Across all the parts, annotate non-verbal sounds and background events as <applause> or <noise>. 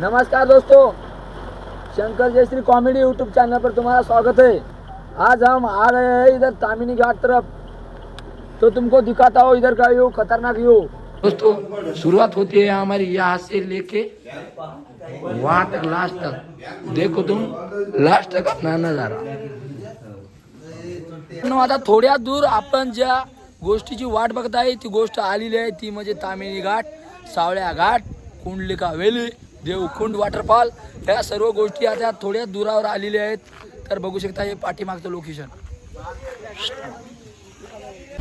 नमस्कार दोस्तों। Shankar Jayashri comedy YouTube channel पर तुम्हारा स्वागत है। आज हम आ रहे हैं इधर तामिनी घाट तरफ। तो तुमको दिखाता हो इधर का व्यू खतरनाक व्यू। दोस्तों शुरुआत होती है हमारी यहाँ से लेके वहाँ तक लास्ट तक। देखो तुम लास्ट तक अपना नजारा। आता थोड्या दूर आपण ज्या गोष्टीची वाट बघत आहे ती गोष्ट आलेली आहे ती म्हणजे तामिनी घाट सावळ्या घाट कुंडलिका वेली। देवखुंड वॉटरफॉल ह्या सर्व गोष्टी आता थोड्या दुरावर आलेल्या आहेत. तर बघू शकता हे पाठीमागचं लोकेशन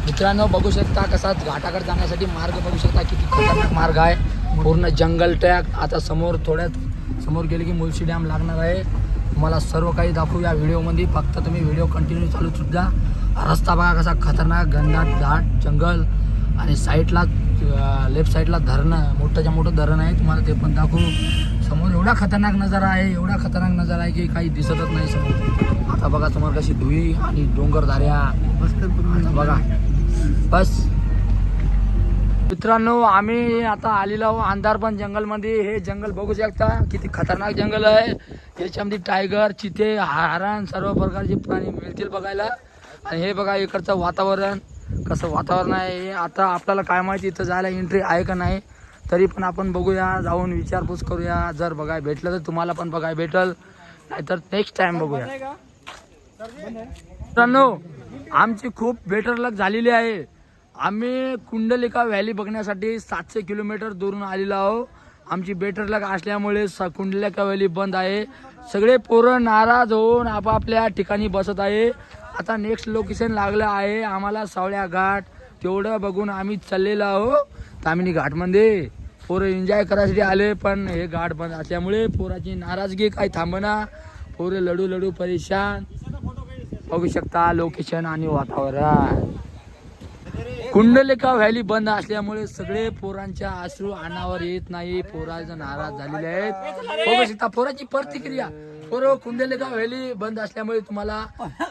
मित्रांनो बघू शकता कसा घाटाकडे जाण्यासाठी मार्ग बघू शकता किती खतरनाक मार्ग आहे. पूर्ण जंगल ट्रॅक आता समोर थोड्यात समोर गेले की मुलशी डॅम लागणार आहे. तुम्हाला सर्व काही दाखवू या व्हिडिओमध्ये. फक्त तुम्ही व्हिडिओ कंटिन्यू चालू सुद्धा. रस्ता बघा कसा खतरनाक घनदाट घाट जंगल. आणि साईडला लेफ्ट साईडला धरणं मोठंच्या मोठं धरण आहे तुम्हाला ते पण दाखवू. समोर एवढा खतरनाक नजारा आहे एवढा खतरनाक नजारा आहे की काही दिसतच नाही समोर. आता बघा समोर कशी धुई आणि डोंगर धाऱ्या बघा. बस. मित्रांनो आम्ही आता आलेलो आहोत अंधारबन जंगलमध्ये. हे जंगल बघू शकता किती खतरनाक जंगल आहे. याच्यामध्ये टायगर चिते हरण सर्व प्रकारचे प्राणी मिळतील बघायला. आणि हे बघा इकडचं वातावरण. कसं वातावरण आहे हे आता आपल्याला काय माहिती इथं जायला एंट्री आहे का नाही तरी पण आपण बघूया जाऊन विचारपूस करूया. जर बघाय भेटलं तर तुम्हाला पण बघाय भेटल. नाहीतर नेक्स्ट टाइम बघूया. मित्रांनो आमची खूप बेटर लक झालेली आहे. आम्ही कुंडलिका व्हॅली बघण्यासाठी सातशे किलोमीटर दुरून आलेलो आहो आमची बेटर लक असल्यामुळे स कुंडलिका व्हॅली बंद आहे. सगळे पोरं नाराज होऊन आपापल्या ठिकाणी बसत आहे. आता नेक्स्ट लोकेशन लागलं आहे आम्हाला सावळ्या घाट. तेवढं बघून आम्ही चाललेलो आहो. तामिनी घाटमध्ये. पोरं एन्जॉय करायसाठी आले पण हे घाट बंद असल्यामुळे पोराची नाराजगी काही थांबना. पोरं लडू लडू परेशान. बघू शकता लोकेशन आणि वातावरण. कुंडलिका व्हॅली बंद असल्यामुळे सगळे पोरांच्या अश्रू अनावर येत नाही. पोराचं नाराज झालेले आहेत. बघू शकता पोराची प्रतिक्रिया. पोरं कुंडलिका व्हॅली बंद असल्यामुळे तुम्हाला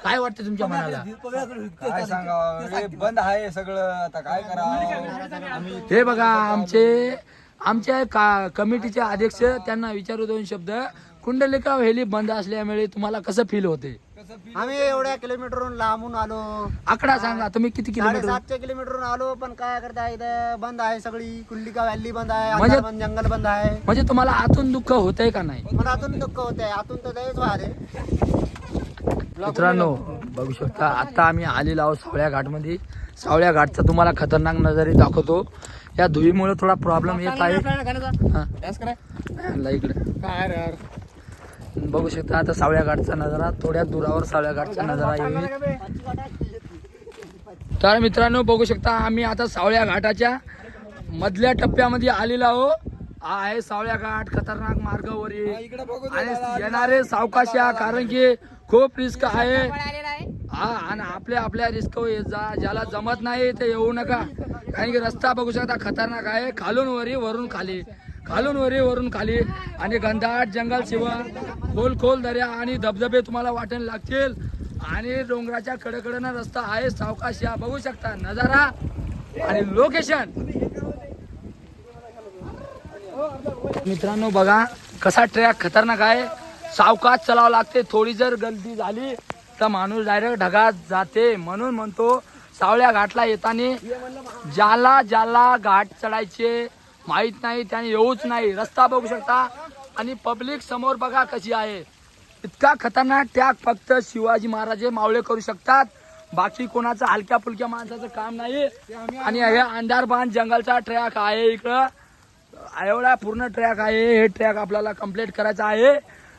काय वाटतं तुमच्या मनाला? काय सांगावं? हे बंद आहे सगळं आता काय करावं? आम्ही हे बघा आमचे आमच्या का कमिटीचे अध्यक्ष त्यांना विचारू दोन शब्द. कुंडलिका व्हॅली बंद असल्यामुळे तुम्हाला कसं फील होते? आम्ही एवढ्या किलोमीटरहून लांबून आलो. आकडा सांगा तुम्ही किती किलोमीटर? साडेसातशे किलोमीटरहून आलो पण काय करता इथं बंद आहे सगळी. कुंडलिका व्हॅली बंद आहे म्हणजे- जंगल बंद आहे. म्हणजे तुम्हाला आतून दुःख होतंय का नाही? पण आतून दुःख होते आतून तर लयच वाहते मित्रांनो बघू शकता आता आम्ही आलेलो आहोत सावळ्या घाटमध्ये. सावळ्या घाटचा तुम्हाला खतरनाक नजारे दाखवतो. या धुळीमुळे थोडा प्रॉब्लेम येत आहे. हा. ला इकडे. बघू शकता आता सावळ्या घाटचा नजारा थोड्या दुरावर सावळ्या घाटचा नजारा येईल. तर मित्रांनो बघू शकता आम्ही आता सावळ्या घाटाच्या मधल्या टप्प्यामध्ये आलेलो आहो हा आहे सावळ्या घाट खतरनाक मार्गावरील. आणि येणारे सावकाशा कारण की खूप रिस्क आहे. हा आणि आपल्या आपल्या रिस्क जा ज्याला जमत नाही ते येऊ नका. कारण की रस्ता बघू शकता खतरनाक आहे खालून वरी वरून खाली. खालून वरी वरून खाली आणि घनदाट जंगल शिवा. खोल खोल दर्या आणि धबधबे तुम्हाला वाटेल लागतील. आणि डोंगराच्या कडकडनं रस्ता आहे सावकाश या. बघू शकता नजारा आणि लोकेशन मित्रांनो बघा कसा ट्रॅक खतरनाक आहे. सावकाश चलावं लागते. थोडी जर गलती झाली तर माणूस डायरेक्ट ढगात जाते म्हणून म्हणतो सावळ्या घाटला येताना ज्याला ज्याला घाट चढायचे माहीत नाही त्याने येऊच नाही. रस्ता बघू शकता. आणि पब्लिक समोर बघा कशी आहे. इतका खतरनाक ट्रॅक फक्त शिवाजी महाराजे मावळे करू शकतात. बाकी कोणाचं हलक्या फुलक्या माणसाचं काम नाही. आणि हे अंधारबान जंगलचा ट्रॅक आहे इकडं. एवढा पूर्ण ट्रॅक आहे. हे ट्रॅक आपल्याला कंप्लीट करायचा आहे.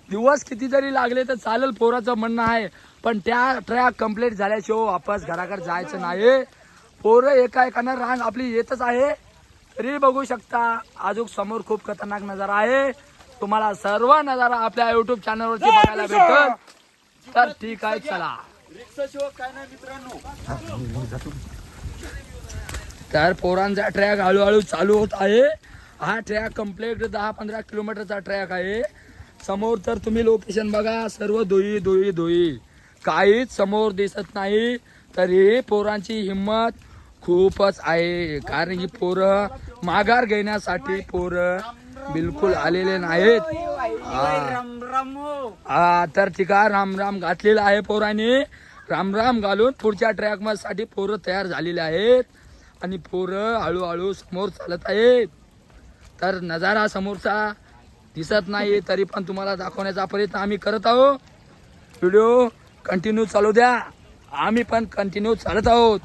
दिवस किती जरी लागले तर चालेल पोराचं म्हणणं आहे. पण त्या ट्रॅक कंप्लीट झाल्याशिवाय वापस घराकडे जायचं नाही. पोरं एका एकानं रांग आपली येतच आहे. तरी बघू शकता. अजून समोर खूप खतरनाक नजारा आहे. तुम्हाला सर्व नजारा आपल्या युट्यूब चॅनलवरती बघायला भेटेल. तर ठीक आहे चला. तर पोरांचा ट्रॅक हळूहळू चालू होत आहे. हा ट्रॅक कंप्लीट दहा पंधरा किलोमीटरचा ट्रॅक आहे. समोर तर तुम्ही लोकेशन बघा. सर्व धुई धुई धुई. काहीच समोर दिसत नाही. तरी पोरांची हिंमत खूपच आहे. कारण की पोरं माघार घेण्यासाठी पोरं बिलकुल आलेले नाहीत हा. हा तर ठिका राम राम घातलेला आहे पोराने राम राम घालून पुढच्या ट्रॅकसाठी पोरं तयार झालेले आहेत आणि पोरं हळूहळू समोर चालत आहेत तर नजारा समोरचा दिसत नाही तरी पण तुम्हाला दाखवण्याचा प्रयत्न आम्ही करत आहोत व्हिडिओ कंटिन्यू चालू द्या आम्ही पण कंटिन्यू चालत आहोत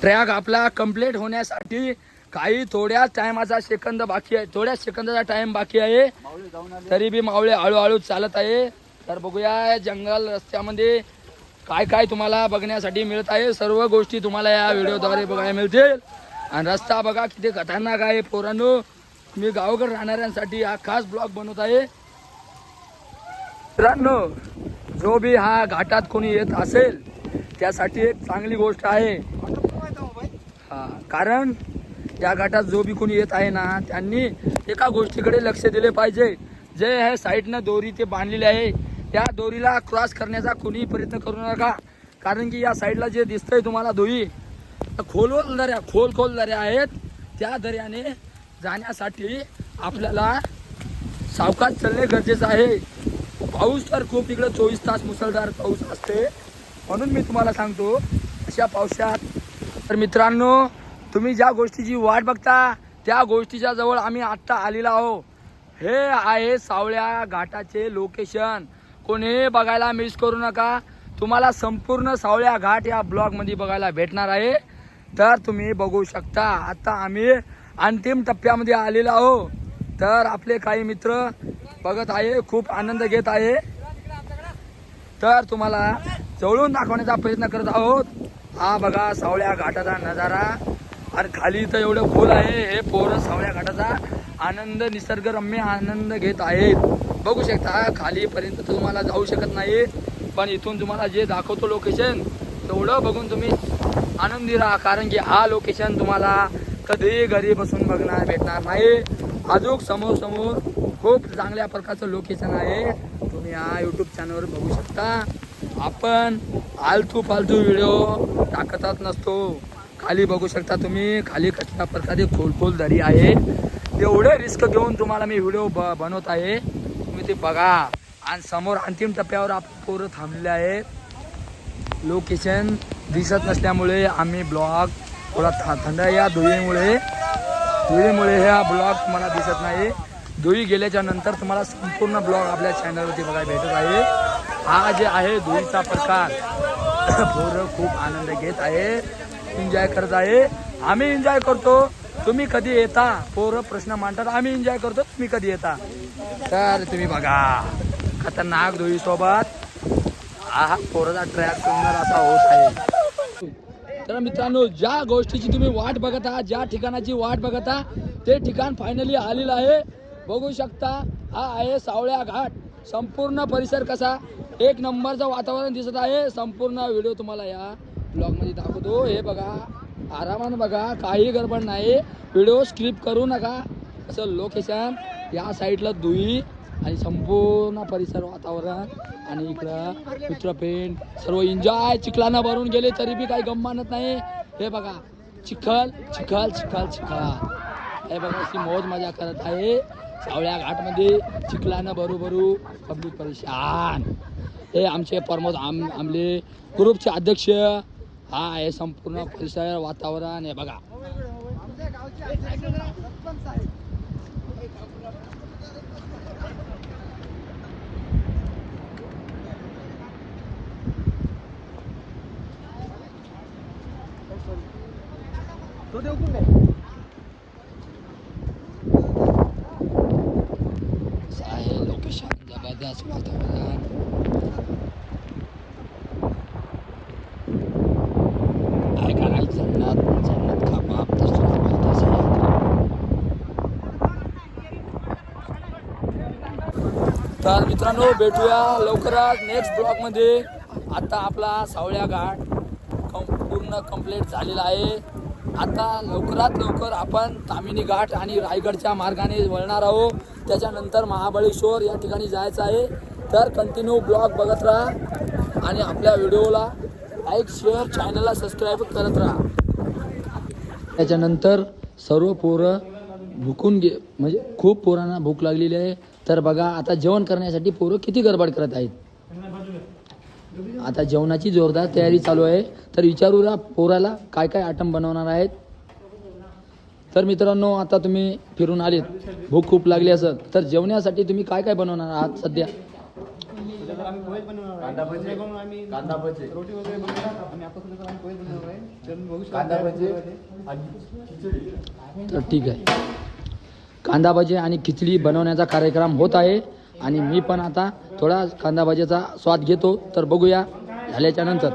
ट्रॅक आपला कंप्लीट होण्यासाठी काही थोड्या टायमाचा सेकंद बाकी आहे. थोड्या सेकंदाचा टाइम बाकी आहे. तरी बी मावळे हळूहळू चालत आहे. तर बघूया जंगल रस्त्यामध्ये काय काय तुम्हाला बघण्यासाठी मिळत आहे. सर्व गोष्टी तुम्हाला या व्हिडिओद्वारे बघायला मिळतील. आणि रस्ता बघा किती खतरनाक आहे पोरांनो. मी गावकर राहणाऱ्यांसाठी हा खास ब्लॉग बनवत आहे. मित्रांनो जो बी हा घाटात कोणी येत असेल त्यासाठी एक चांगली गोष्ट आहे. कारण या घाटात जो बी कोणी येत आहे ना त्यांनी एका गोष्टीकडे लक्ष दिले पाहिजे. जे हे साईडनं दोरी ते बांधलेले आहे त्या दोरीला क्रॉस करण्याचा कोणीही प्रयत्न करू नका. कारण की या साईडला जे दिसतंय तुम्हाला दोरी तर खोलवर दऱ्या खोल खोल दऱ्या आहेत. त्या दर्याने जाण्यासाठी आपल्याला सावकाश चालणे गरजेचं आहे. पाऊस तर खूप इकडं चोवीस तास मुसळधार पाऊस असते. म्हणून मी तुम्हाला सांगतो अशा पावसात तर मित्रांनो तुम्ही ज्या गोष्टीची वाट बघता त्या गोष्टीच्या जवळ आम्ही आत्ता आलेलो आहो हे आहे सावळ्या घाटाचे लोकेशन कोणी बघायला मिस करू नका. तुम्हाला संपूर्ण सावळ्या घाट या ब्लॉगमध्ये बघायला भेटणार आहे. तर तुम्ही बघू शकता आता आम्ही अंतिम टप्प्यामध्ये आलेलो आहो तर आपले काही मित्र बघत आहे खूप आनंद घेत आहे. तर तुम्हाला जवळून दाखवण्याचा प्रयत्न करत आहोत. हा बघा सावळ्या घाटाचा नजारा. आणि खाली तर एवढं खोल आहे हे पोरं सावळ्या घाटाचा आनंद निसर्गरम्य आनंद घेत आहेत. बघू शकता खालीपर्यंत तुम्हाला जाऊ शकत नाही पण इथून तुम्हाला जे दाखवतो लोकेशन तेवढं बघून तुम्ही आनंदी राहा कारण की हा लोकेशन तुम्हाला कधीही घरी बसून बघणार भेटणार नाही. अजून समोर समोर खूप चांगल्या प्रकारचं लोकेशन आहे. तुम्ही हा यूट्यूब चॅनलवर बघू शकता. आपण आलतू फालतू व्हिडिओ टाकतच नसतो. खाली बघू शकता तुम्ही खाली कसल्या प्रकारे खोल खोल दरी आहे. एवढे रिस्क घेऊन तुम्हाला मी व्हिडिओ ब बनवत आहे. तुम्ही ते बघा. आणि समोर अंतिम टप्प्यावर आपण पोरं थांबलेले आहेत लोकेशन दिसत नसल्यामुळे आम्ही ब्लॉग थोडा था थंड या धुळीमुळे. धुळीमुळे हा ब्लॉग तुम्हाला दिसत नाही. धुळी गेल्याच्यानंतर तुम्हाला संपूर्ण ब्लॉग आपल्या चॅनलवरती बघायला भेटत आहे. हा जे आहे धुळीचा प्रकार. <coughs> पोरं खूप आनंद घेत आहे. एन्जॉय करत आहे. आम्ही एन्जॉय करतो. तुम्ही कधी येता? पोरं प्रश्न मांडतात. आम्ही एन्जॉय करतो. तुम्ही कधी येता? तर तुम्ही बघा. खतरनाक धुळी सोबत हा पोराचा ट्रॅक सुंदर असा होत आहे. तर मित्रांनो ज्या गोष्टीची तुम्ही वाट बघत आहात ज्या ठिकाणाची वाट बघत आहात ते ठिकाण फायनली आलेलं आहे. बघू शकता हा आहे सावळ्या घाट. संपूर्ण परिसर कसा? एक नंबरचं वातावरण दिसत आहे. संपूर्ण व्हिडिओ तुम्हाला या ब्लॉगमध्ये दाखवतो. हे बघा आरामानं बघा काही गडबड नाही. व्हिडिओ स्क्रिप करू नका. असं लोकेशन या साईडला दुई आणि संपूर्ण परिसर वातावरण आणि इकडं मित्रपेंट सर्व एन्जॉय चिखलानं भरून गेले तरी बी काही गम मानत नाही. हे बघा चिखल चिखल चिखल चिखल. हे बघा अशी मौज मजा करत आहे. सावळ्या घाटमध्ये चिखलानं बरोबरू पब्लिक परेशान. हे आमचे प्रमोद आम आमले ग्रुपचे अध्यक्ष हा आहे संपूर्ण परिसर वातावरण हे बघा. तो देऊ कुठे असं आहे लोकेशन जबरदस्त वातावरण काय करायचं जन्नत जन्नत का बाप दुसरा बोलत असेल. तर मित्रांनो भेटूया लवकरच नेक्स्ट ब्लॉकमध्ये आता आपला सावळ्या घाट कम पूर्ण कंप्लीट झालेला आहे. आता लवकरात लवकर आपण तामिनी घाट आणि रायगडच्या मार्गाने वळणार आहोत. त्याच्यानंतर महाबळेश्वर या ठिकाणी जायचं आहे. तर कंटिन्यू ब्लॉग बघत राहा आणि आपल्या व्हिडिओला लाईक शेअर चॅनलला सबस्क्राईब करत राहा. त्याच्यानंतर सर्व पोरं भुकून गे म्हणजे खूप पोरांना भूक लागलेली आहे. तर बघा आता जेवण करण्यासाठी पोरं किती गडबड करत आहेत. आता जेवणाची जोरदार तयारी चालू आहे. तर विचारूया पोराला काय काय आयटम बनवणार आहेत. तर मित्रांनो आता तुम्ही फिरून आलेत. भूक खूप लागली असत तर जेवण्यासाठी तुम्ही काय काय बनवणार आहात सध्या? आम्ही पोहेच बनवणार आहे. दुसरे करून आम्ही रोटी वगैरे बनवणार आणि आता सुद्धा आम्ही पोहेच बनवणार आहे. तर तुम्ही बघू शकता तर ठीक आहे. कांदा भजे आणि खिचडी बनवण्याचा कार्यक्रम होत आहे. आणि मी पण आता थोडा कांदा भजेचा स्वाद घेतो. तर बघूया झाल्याच्यानंतर.